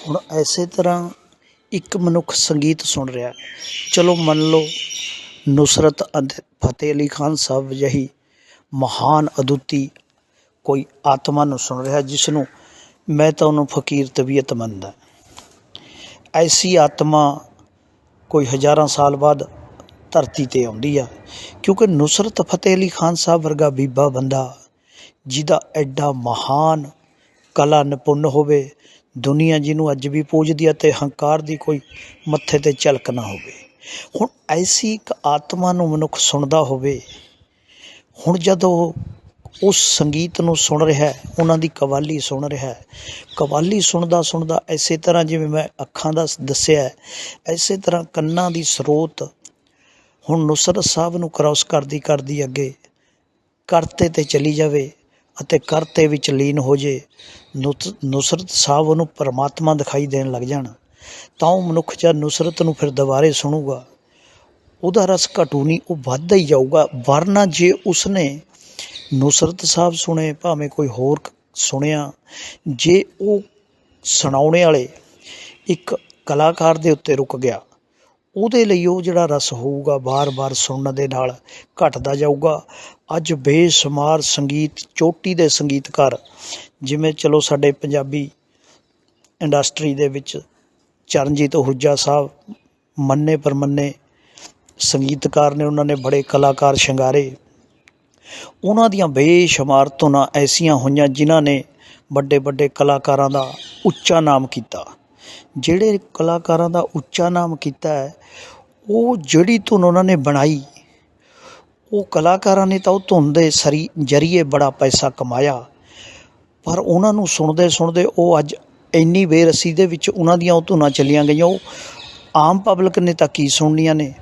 ਹੁਣ ਐਸੇ ਤਰ੍ਹਾਂ ਇੱਕ ਮਨੁੱਖ ਸੰਗੀਤ ਸੁਣ ਰਿਹਾ ਚਲੋ ਮੰਨ ਲਓ, ਨੁਸਰਤ ਅਤੇ ਫਤਿਹ ਅਲੀ ਖਾਨ ਸਾਹਿਬ ਜਿਹੀ ਮਹਾਨ ਅਦੁੱਤੀ ਕੋਈ ਆਤਮਾ ਨੂੰ ਸੁਣ ਰਿਹਾ ਜਿਸ ਨੂੰ ਮੈਂ ਤਾਂ ਉਹਨੂੰ ਫਕੀਰ ਤਬੀਅਤ ਮੰਨਦਾ ਐਸੀ ਆਤਮਾ ਕੋਈ ਹਜ਼ਾਰਾਂ ਸਾਲ ਬਾਅਦ ਧਰਤੀ ਤੇ ਆਉਂਦੀ ਆ, ਕਿਉਂਕਿ ਨੁਸਰਤ ਫਤਿਹ ਅਲੀ ਖਾਨ ਸਾਹਿਬ ਵਰਗਾ ਬੀਬਾ ਬੰਦਾ ਜਿਹਦਾ ਐਡਾ ਮਹਾਨ ਕਲਾ ਨਿਪੁੰਨ ਹੋਵੇ ਦੁਨੀਆ ਜਿਹਨੂੰ ਅੱਜ ਵੀ ਪੂਜਦੀ ਹੈ ਤੇ ਹੰਕਾਰ ਦੀ ਕੋਈ ਮੱਥੇ ਤੇ ਝਲਕ ਨਾ ਹੋਵੇ। ਹੁਣ ਐਸੀ ਇੱਕ ਆਤਮਾ ਨੂੰ ਮਨੁੱਖ ਸੁਣਦਾ ਹੋਵੇ ਹੁਣ ਜਦੋਂ ਉਸ ਸੰਗੀਤ ਨੂੰ ਸੁਣ ਰਿਹਾ ਉਹਨਾਂ ਦੀ ਕਵਾਲੀ ਸੁਣ ਰਿਹਾ ਕਵਾਲੀ ਸੁਣਦਾ ਸੁਣਦਾ ਐਸੇ ਤਰ੍ਹਾਂ ਜਿਵੇਂ ਮੈਂ ਅੱਖਾਂ ਦਾ ਦੱਸਿਆ ਹੈ, ਐਸੇ ਤਰ੍ਹਾਂ ਕੰਨਾਂ ਦੀ ਸਰੋਤ ਹੁਣ ਨੁਸਰਤ ਸਾਹਿਬ ਨੂੰ ਕ੍ਰਾਸ ਕਰਦੀ ਕਰਦੀ ਅੱਗੇ ਕਰਤੇ ਤੇ ਚਲੀ ਜਾਵੇ ਅਤੇ ਕਰਤੇ ਵਿੱਚ ਲੀਨ ਹੋ ਜੇ ਨੁਤ- ਨੁਸਰਤ ਸਾਹਿਬ ਉਹਨੂੰ ਪਰਮਾਤਮਾ ਦਿਖਾਈ ਦੇਣ ਲੱਗ ਜਾਣ, ਤਾਂ ਉਹ ਮਨੁੱਖ ਜਾਂ ਨੁਸਰਤ ਨੂੰ ਫਿਰ ਦੁਬਾਰੇ ਸੁਣੂਗਾ। ਉਹਦਾ ਰਸ ਘਟੂ ਨਹੀਂ, ਉਹ ਵੱਧਦਾ ਹੀ ਜਾਊਗਾ। ਵਰਨਾ ਜੇ ਉਸਨੇ ਨੁਸਰਤ ਸਾਹਿਬ ਸੁਣੇ, ਭਾਵੇਂ ਕੋਈ ਹੋਰ ਸੁਣਿਆ, ਜੇ ਉਹ ਸੁਣਾਉਣੇ ਵਾਲੇ ਇੱਕ ਕਲਾਕਾਰ ਦੇ ਉੱਤੇ ਰੁਕ ਗਿਆ ਉਹਦੇ ਲਈ ਉਹ ਜਿਹੜਾ ਰਸ ਹੋਊਗਾ ਵਾਰ ਵਾਰ ਸੁਣਨ ਦੇ ਨਾਲ ਘਟਦਾ ਜਾਊਗਾ। ਅੱਜ ਬੇਸ਼ੁਮਾਰ ਸੰਗੀਤ, ਚੋਟੀ ਦੇ ਸੰਗੀਤਕਾਰ, ਜਿਵੇਂ ਚਲੋ ਸਾਡੇ ਪੰਜਾਬੀ ਇੰਡਸਟਰੀ ਦੇ ਵਿੱਚ ਚਰਨਜੀਤ ਹੁੱਜਾ ਸਾਹਿਬ, ਮੰਨੇ ਪਰਮੰਨੇ ਸੰਗੀਤਕਾਰ ਨੇ ਉਹਨਾਂ ਨੇ ਬੜੇ ਕਲਾਕਾਰ ਸ਼ਿੰਗਾਰੇ। ਉਹਨਾਂ ਦੀਆਂ ਬੇਸ਼ੁਮਾਰ ਧੁਨਾਂ ਐਸੀਆਂ ਹੋਈਆਂ ਜਿਨ੍ਹਾਂ ਨੇ ਵੱਡੇ ਵੱਡੇ ਕਲਾਕਾਰਾਂ ਦਾ ਉੱਚਾ ਨਾਮ ਕੀਤਾ। ਜਿਹੜੇ ਕਲਾਕਾਰਾਂ ਦਾ ਉੱਚਾ ਨਾਮ ਕੀਤਾ ਹੈ, ਉਹ ਜਿਹੜੀ ਧੁਨ ਉਹਨਾਂ ਨੇ ਬਣਾਈ, ਉਹ ਕਲਾਕਾਰਾਂ ਨੇ ਤਾਂ ਉਹ ਧੁਨ ਦੇ ਸਰੀ, ਜਰੀਏ ਬੜਾ ਪੈਸਾ ਕਮਾਇਆ। ਪਰ ਉਹਨਾਂ ਨੂੰ ਸੁਣਦੇ ਸੁਣਦੇ ਉਹ ਅੱਜ ਇੰਨੀ ਬੇਰਸੀ ਦੇ ਵਿੱਚ ਉਹਨਾਂ ਦੀਆਂ ਉਹ ਧੁਨਾਂ ਚੱਲੀਆਂ ਗਈਆਂ। ਉਹ ਆਮ ਪਬਲਿਕ ਨੇ ਤਾਂ ਕੀ ਸੁਣਨੀਆਂ ਨੇ?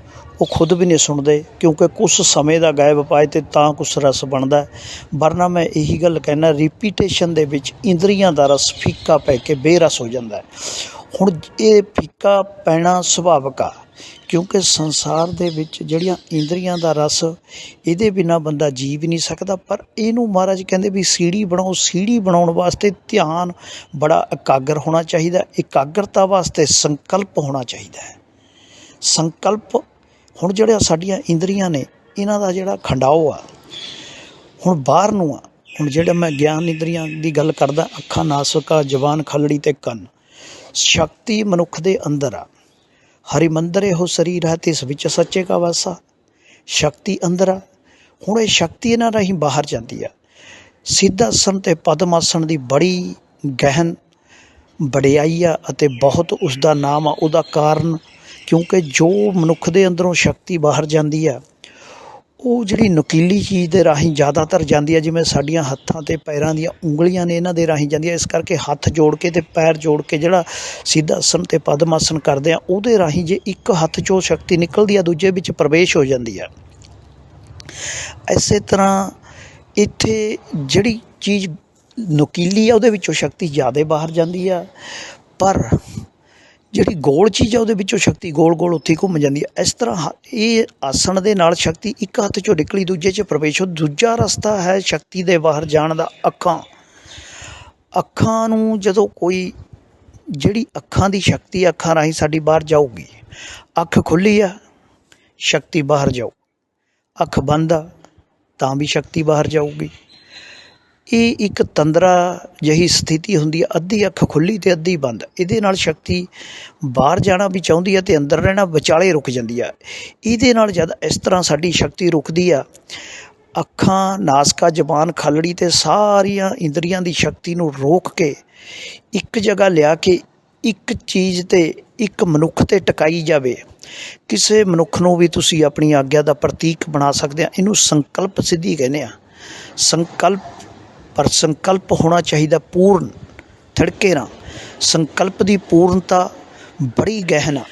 ਉਹ ਖੁਦ ਵੀ ਨਹੀਂ ਸੁਣਦੇ, ਕਿਉਂਕਿ ਕੁਝ ਸਮੇਂ ਦਾ ਗਾਇਬ ਪਾਏ ਤੇ ਤਾਂ ਕੁਛ ਰਸ ਬਣਦਾ ਵਰਨਾ ਮੈਂ ਇਹੀ ਗੱਲ ਕਹਿਣਾ ਰਿਪੀਟੇਸ਼ਨ ਦੇ ਵਿੱਚ ਇੰਦਰੀਆਂ ਦਾ ਰਸ ਫੀਕਾ ਪੈ ਕੇ ਬੇਰਸ ਹੋ ਜਾਂਦਾ ਹੁਣ ਇਹ ਫੀਕਾ ਪੈਣਾ ਸੁਭਾਵਿਕ ਆ, ਕਿਉਂਕਿ ਸੰਸਾਰ ਦੇ ਵਿੱਚ ਜਿਹੜੀਆਂ ਇੰਦਰੀਆਂ ਦਾ ਰਸ, ਇਹਦੇ ਬਿਨਾ ਬੰਦਾ ਜੀ ਵੀ ਨਹੀਂ ਸਕਦਾ। ਪਰ ਇਹਨੂੰ ਮਹਾਰਾਜ ਕਹਿੰਦੇ ਵੀ ਸੀੜੀ ਬਣਾਓ, ਸੀੜੀ ਬਣਾਉਣ ਵਾਸਤੇ ਧਿਆਨ ਬੜਾ ਇਕਾਗਰ ਹੋਣਾ ਚਾਹੀਦਾ ਇਕਾਗਰਤਾ ਵਾਸਤੇ ਸੰਕਲਪ ਹੋਣਾ ਚਾਹੀਦਾ ਹੈ। ਸੰਕਲਪ ਹੁਣ ਜਿਹੜਾ ਸਾਡੀਆਂ ਇੰਦਰੀਆਂ ਨੇ, ਇਹਨਾਂ ਦਾ ਜਿਹੜਾ ਖੰਡਾਓ ਆ, ਹੁਣ ਬਾਹਰ ਨੂੰ ਆ, ਹੁਣ ਜਿਹੜਾ ਮੈਂ ਗਿਆਨ ਇੰਦਰੀਆਂ ਦੀ ਗੱਲ ਕਰਦਾ, ਅੱਖਾਂ ਨਾਸਕਾ ਜ਼ਬਾਨ ਖਲੜੀ ਤੇ ਕੰਨ, ਸ਼ਕਤੀ ਮਨੁੱਖ ਦੇ ਅੰਦਰ ਆ। ਹਰੀ ਮੰਦਰ ਇਹੋ ਸਰੀਰ ਹੈ ਤੇ ਇਸ ਵਿੱਚ ਸੱਚੇ ਕਾ ਵਾਸਾ। ਸ਼ਕਤੀ ਅੰਦਰ ਆ। ਹੁਣ ਇਹ ਸ਼ਕਤੀ ਇਹਨਾਂ ਰਾਹੀਂ ਬਾਹਰ ਜਾਂਦੀ ਆ। ਸਿੱਧਾਸਨ ਤੇ ਆਸਣ ਦੀ ਬੜੀ ਗਹਿਨ ਵਡਿਆਈ ਆ ਅਤੇ ਬਹੁਤ ਉਸ ਦਾ ਨਾਮ ਆ, ਉਹਦਾ ਕਾਰਨ ਕਿਉਂਕਿ ਜੋ ਮਨੁੱਖ ਦੇ ਅੰਦਰੋਂ ਸ਼ਕਤੀ ਬਾਹਰ ਜਾਂਦੀ ਆ, ਉਹ ਜਿਹੜੀ ਨੁਕੀਲੀ ਚੀਜ਼ ਦੇ ਰਾਹੀਂ ਜ਼ਿਆਦਾਤਰ ਜਾਂਦੀ ਹੈ ਜਿਵੇਂ ਸਾਡੀਆਂ ਹੱਥਾਂ ਤੇ ਪੈਰਾਂ ਦੀਆਂ ਉਂਗਲੀਆਂ ਨੇ ਇਹਨਾਂ ਦੇ ਰਾਹੀਂ ਜਾਂਦੀਆਂ ਇਸ ਕਰਕੇ ਹੱਥ ਜੋੜ ਕੇ ਤੇ ਪੈਰ ਜੋੜ ਕੇ ਜਿਹੜਾ ਸਿੱਧਾ ਆਸਨ ਤੇ ਪਦਮ ਆਸਨ ਕਰਦੇ ਆ, ਉਹਦੇ ਰਾਹੀਂ ਜੇ ਇੱਕ ਹੱਥ 'ਚੋਂ ਸ਼ਕਤੀ ਨਿਕਲਦੀ ਆ, ਦੂਜੇ ਵਿੱਚ ਪ੍ਰਵੇਸ਼ ਹੋ ਜਾਂਦੀ ਆ। ਇਸੇ ਤਰ੍ਹਾਂ ਇੱਥੇ ਜਿਹੜੀ ਚੀਜ਼ ਨੁਕੀਲੀ ਆ, ਉਹਦੇ ਵਿੱਚੋਂ ਸ਼ਕਤੀ ਜ਼ਿਆਦਾ ਬਾਹਰ ਜਾਂਦੀ ਆ, ਪਰ ਜਿਹੜੀ ਗੋਲ ਚੀਜ਼ ਆ ਉਹਦੇ ਵਿੱਚੋਂ ਸ਼ਕਤੀ ਗੋਲ ਗੋਲ ਉੱਥੇ ਘੁੰਮ ਜਾਂਦੀ ਹੈ। ਇਸ ਤਰ੍ਹਾਂ ਇਹ ਆਸਣ ਦੇ ਨਾਲ ਸ਼ਕਤੀ ਇੱਕ ਹੱਥ ਚੋਂ ਨਿਕਲੀ, ਦੂਜੇ 'ਚ ਪ੍ਰਵੇਸ਼ ਹੋ, ਦੂਜਾ ਰਸਤਾ ਹੈ ਸ਼ਕਤੀ ਦੇ ਬਾਹਰ ਜਾਣ ਦਾ, ਅੱਖਾਂ। ਅੱਖਾਂ ਨੂੰ ਜਦੋਂ ਕੋਈ ਜਿਹੜੀ ਅੱਖਾਂ ਦੀ ਸ਼ਕਤੀ ਅੱਖਾਂ ਰਾਹੀਂ ਸਾਡੀ ਬਾਹਰ ਜਾਊਗੀ। ਅੱਖ ਖੁੱਲੀ ਆ, ਸ਼ਕਤੀ ਬਾਹਰ ਜਾਊ। ਅੱਖ ਬੰਦ ਆ, ਤਾਂ ਵੀ ਸ਼ਕਤੀ ਬਾਹਰ ਜਾਊਗੀ। ਇਹ ਇੱਕ ਤੰਦਰਾ ਜਿਹੀ ਸਥਿਤੀ ਹੁੰਦੀ ਹੈ, ਅੱਧੀ ਅੱਖ ਖੁੱਲੀ ਤੇ ਅੱਧੀ ਬੰਦ। ਇਹਦੇ ਨਾਲ ਸ਼ਕਤੀ ਬਾਹਰ ਜਾਣਾ ਵੀ ਚਾਹੁੰਦੀ ਹੈ ਤੇ ਅੰਦਰ ਰਹਿਣਾ ਵਿਚਾਲੇ ਰੁਕ ਜਾਂਦੀ ਆ ਇਹਦੇ ਨਾਲ ਜਦ ਇਸ ਤਰ੍ਹਾਂ ਸਾਡੀ ਸ਼ਕਤੀ ਰੁਕਦੀ ਆ, ਅੱਖਾਂ, ਨਾਸਕਾ, ਜ਼ਬਾਨ, ਖਲੜੀ ਤੇ ਸਾਰੀਆਂ ਇੰਦਰੀਆਂ ਦੀ ਸ਼ਕਤੀ ਨੂੰ ਰੋਕ ਕੇ, ਇੱਕ ਜਗ੍ਹਾ ਲਿਆ ਕੇ, ਇੱਕ ਚੀਜ਼ ਤੇ, ਇੱਕ ਮਨੁੱਖ ਤੇ ਟਿਕਾਈ ਜਾਵੇ। ਕਿਸੇ ਮਨੁੱਖ ਨੂੰ ਵੀ ਤੁਸੀਂ ਆਪਣੀ ਆਗਿਆ ਦਾ ਪ੍ਰਤੀਕ ਬਣਾ ਸਕਦੇ ਆ। ਇਹਨੂੰ ਸੰਕਲਪ ਸਿੱਧੀ ਕਹਿੰਦੇ ਆ। ਸੰਕਲਪ ਪਰ ਸੰਕਲਪ ਹੋਣਾ ਚਾਹੀਦਾ ਪੂਰਨ ਥਿੜਕੇ ਨਾ। ਸੰਕਲਪ ਦੀ ਪੂਰਨਤਾ ਬੜੀ ਗਹਿਨ ਆ।